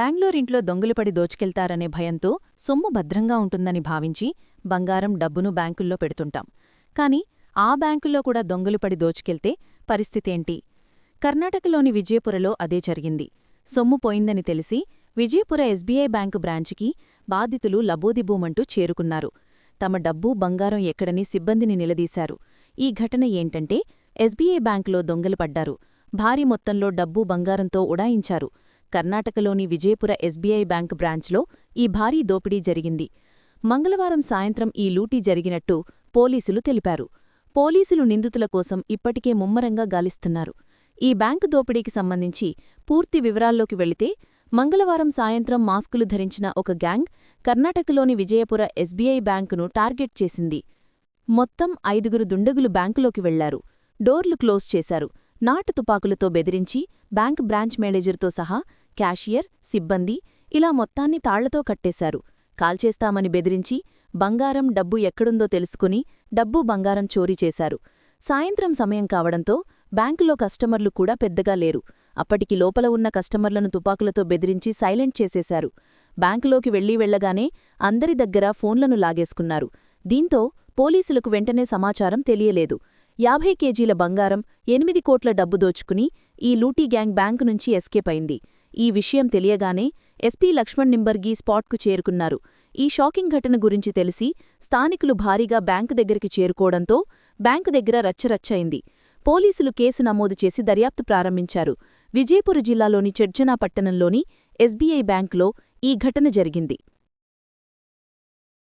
బెంగళూరింట్లో దొంగలుపడి దోచుకెళ్తారనే భయంతో సొమ్ము భద్రంగా ఉంటుందని భావించి బంగారం డబ్బును బ్యాంకుల్లో పెడుతుంటాం. కాని ఆ బ్యాంకుల్లో కూడా దొంగలుపడి దోచుకెళ్తే పరిస్థితేంటి? కర్ణాటకలోని విజయపురలో అదే జరిగింది. సొమ్ము పోయిందని తెలిసి విజయపుర ఎస్బీఐ బ్యాంకు బ్రాంచికి బాధితులు లబోదిబూమంటూ చేరుకున్నారు. తమ డబ్బు బంగారం ఎక్కడని సిబ్బందిని నిలదీశారు. ఈ ఘటన ఏంటంటే ఎస్బీఐ బ్యాంకులో దొంగలు పడ్డారు భారీ మొత్తంలో డబ్బు బంగారంతో ఉడాయించారు. కర్ణాటకలోని విజయపుర ఎస్బీఐ బ్యాంక్ బ్రాంచ్లో ఈ భారీ దోపిడీ జరిగింది. మంగళవారం సాయంత్రం ఈ లూటీ జరిగినట్టు పోలీసులు తెలిపారు. పోలీసులు నిందితుల కోసం ఇప్పటికే ముమ్మరంగా గాలిస్తున్నారు. ఈ బ్యాంకు దోపిడీకి సంబంధించి పూర్తి వివరాల్లోకి వెళితే మంగళవారం సాయంత్రం మాస్కులు ధరించిన ఒక గ్యాంగ్ కర్ణాటకలోని విజయపుర ఎస్బీఐ బ్యాంకును టార్గెట్ చేసింది. మొత్తం ఐదుగురు దుండగులు బ్యాంకులోకి వెళ్ళారు. డోర్లు క్లోజ్ చేశారు. నాటు తుపాకులతో బెదిరించి బ్యాంక్ బ్రాంచ్ మేనేజర్తో సహా క్యాషియర్ సిబ్బంది ఇలా మొత్తాన్ని తాళ్ళతో కట్టేశారు. కాల్చేస్తామని బెదిరించి బంగారం డబ్బు ఎక్కడుందో తెలుసుకుని డబ్బు బంగారం చోరీ చేశారు. సాయంత్రం సమయం కావడంతో బ్యాంకులో కస్టమర్లు కూడా పెద్దగా లేరు. అప్పటికి లోపల ఉన్న కస్టమర్లను తుపాకులతో బెదిరించి సైలెంట్ చేసేశారు. బ్యాంకులోకి వెళ్ళి వెళ్ళగానే అందరి దగ్గర ఫోన్లను లాగేసుకున్నారు. దీంతో పోలీసులకు వెంటనే సమాచారం తెలియలేదు. యాభై కేజీల బంగారం ఎనిమిది కోట్ల డబ్బు దోచుకుని ఈ లూటీ గ్యాంగ్ బ్యాంకు నుంచి ఎస్కేప్ అయింది. ఈ విషయం తెలియగానే ఎస్పీ లక్ష్మణ్ నింబర్గీ స్పాట్కు చేరుకున్నారు. ఈ షాకింగ్ ఘటన గురించి తెలిసి స్థానికులు భారీగా బ్యాంకు దగ్గరికి చేరుకోవడంతో బ్యాంకు దగ్గర రచ్చరచ్చయింది. పోలీసులు కేసు నమోదు చేసి దర్యాప్తు ప్రారంభించారు. విజయపుర జిల్లాలోని చెడ్జనా పట్టణంలోని ఎస్బీఐ బ్యాంకులో ఈ ఘటన జరిగింది.